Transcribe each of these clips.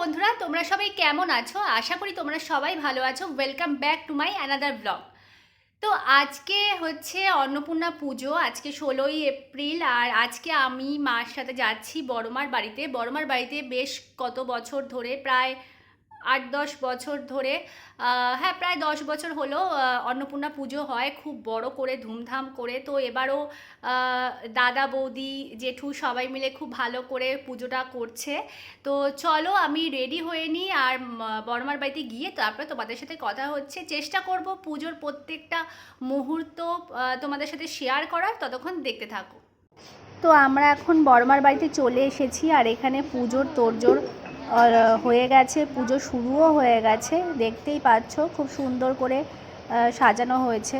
বন্ধুরা, তোমরা সবাই কেমন আছো? আশা করি তোমরা সবাই ভালো আছো। Welcome back to my another blog তো আজকে হচ্ছে অন্নপূর্ণা পুজো, আজকে ষোলোই এপ্রিল, আর আজকে আমি মার সাথে যাচ্ছি বড়মার বাড়িতে। বড়মার বাড়িতে বেশ কত বছর ধরে, প্রায় আট দশ বছর ধরে হ্যাঁ প্রায় দশ বছর হলো অন্নপূর্ণা পুজো হয় খুব বড় করে ধুমধাম করে। তো এবারও দাদা বৌদি জেঠু সবাই মিলে খুব ভালো করে পুজোটা করছে। তো চলো আমি রেডি হয়ে নিই আর বর্মার বাড়িতে গিয়ে তারপরে তোমাদের সাথে কথা হচ্ছে। চেষ্টা করব পুজোর প্রত্যেকটা মুহূর্ত তোমাদের সাথে শেয়ার করার। ততক্ষণ দেখতে থাকো। তো আমরা এখন বর্মার বাড়িতে চলে এসেছি আর এখানে পুজোর আহ, হয়ে গেছে, পুজো শুরুও হয়ে গেছে, দেখতেই পাচ্ছ, খুব সুন্দর করে সাজানো হয়েছে।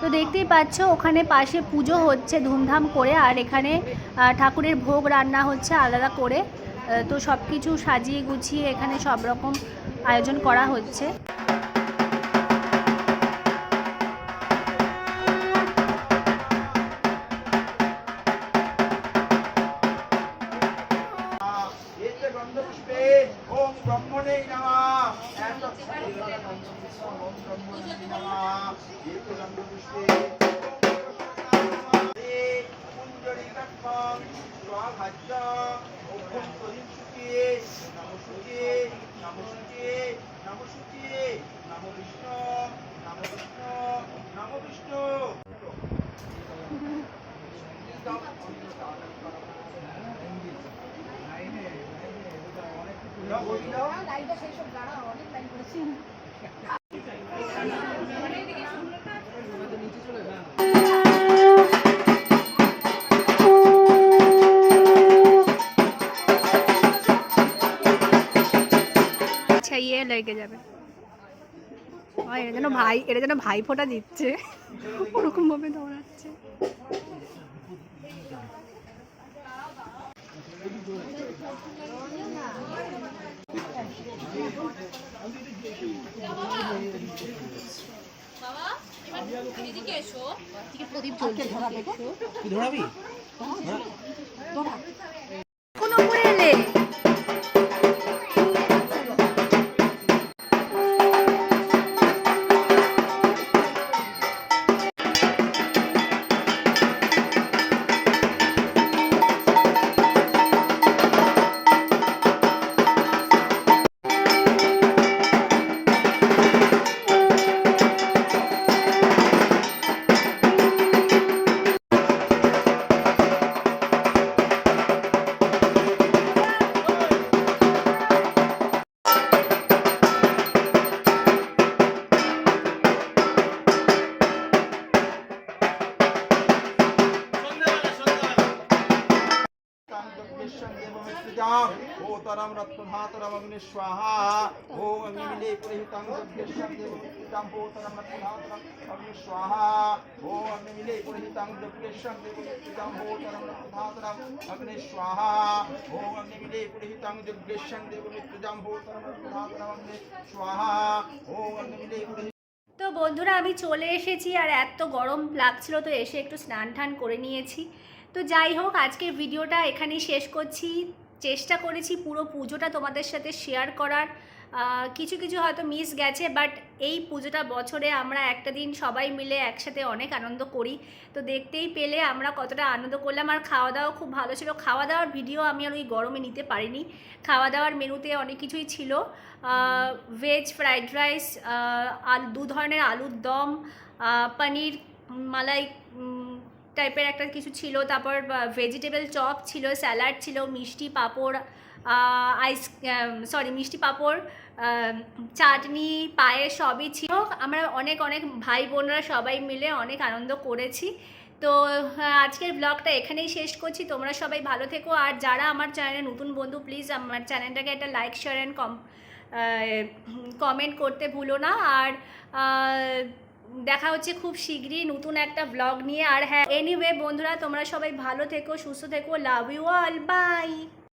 তো দেখতেই পাচ্ছ, ওখানে পাশে পুজো হচ্ছে, ধুমধাম করে, আর এখানে ঠাকুরের ভোগ রান্না হচ্ছে আলাদা করে। তো সব কিছু সাজিয়ে গুছিয়ে এখানে সব রকম আয়োজন করা হচ্ছে। ব্রহ্মণে আচ্ছা ইয়ে লেগে যাবে। এটা যেন ভাই এটা যেন ভাই দিচ্ছে। ওরকম ভাবে দৌড়াচ্ছে। কোন উপরে निस्सन्देव मिश्रितां ओतरं रत्नधातरम् अग्नि स्वाहा ॐ अग्निमिले पुरोहितं द्रव्येश्वरदेव मिश्रितां ओतरं रत्नधातरम् अग्नि स्वाहा ॐ अग्निमिले पुरोहितं द्रव्येश्वरदेव मिश्रितां ओतरं रत्नधातरम् अग्नि स्वाहा ॐ अग्निमिले पुरोहितं द्रव्येश्वरदेव मिश्रितां ओतरं रत्नधातरम् अग्नि स्वाहा ॐ अग्निमिले বন্ধুরা, আমি চলে এসেছি আর এত গরম লাগছিল তো এসে একটু স্নান টান করে নিয়েছি। তো যাই হোক, আজকের ভিডিওটা এখানেই শেষ করছি। চেষ্টা করেছি পুরো পুজোটা তোমাদের সাথে শেয়ার করার। কিছু কিছু হয়তো মিস গেছে বাট এই পুজোটা বছরে আমরা একটা দিন সবাই মিলে একসাথে অনেক আনন্দ করি। তো দেখতেই পেলে আমরা কতটা আনন্দ করলাম। আর খাওয়া দাওয়া খুব ভালো ছিল। খাওয়া দাওয়ার ভিডিও আমি আর ওই গরমে নিতে পারিনি। খাওয়া দাওয়ার মেনুতে অনেক কিছুই ছিল। ভেজ ফ্রাইড রাইস আলু, দু ধরনের আলুর দম পনির, মালাই টাইপের একটা কিছু ছিল। তারপর ভেজিটেবল চপ ছিল স্যালাড ছিল, মিষ্টি, পাঁপড় আইস সরি মিষ্টি পাঁপড় চাটনি, পায়েস সবই ছিল। আমরা অনেক অনেক ভাই বোনরা সবাই মিলে অনেক আনন্দ করেছি। তো আজকের ব্লগটা এখানেই শেষ করছি। তোমরা সবাই ভালো থেকো। আর যারা আমার চ্যানেলে নতুন বন্ধু প্লিজ আমার চ্যানেলটাকে একটা like share and com comment করতে ভুলো না। আর দেখা হচ্ছে খুব শীঘ্রই নতুন একটা ব্লগ নিয়ে। আর হ্যাঁ এনিওয়ে বন্ধুরা, তোমরা সবাই ভালো থেকো, সুস্থ থেকো লাভ ইউ অল বাই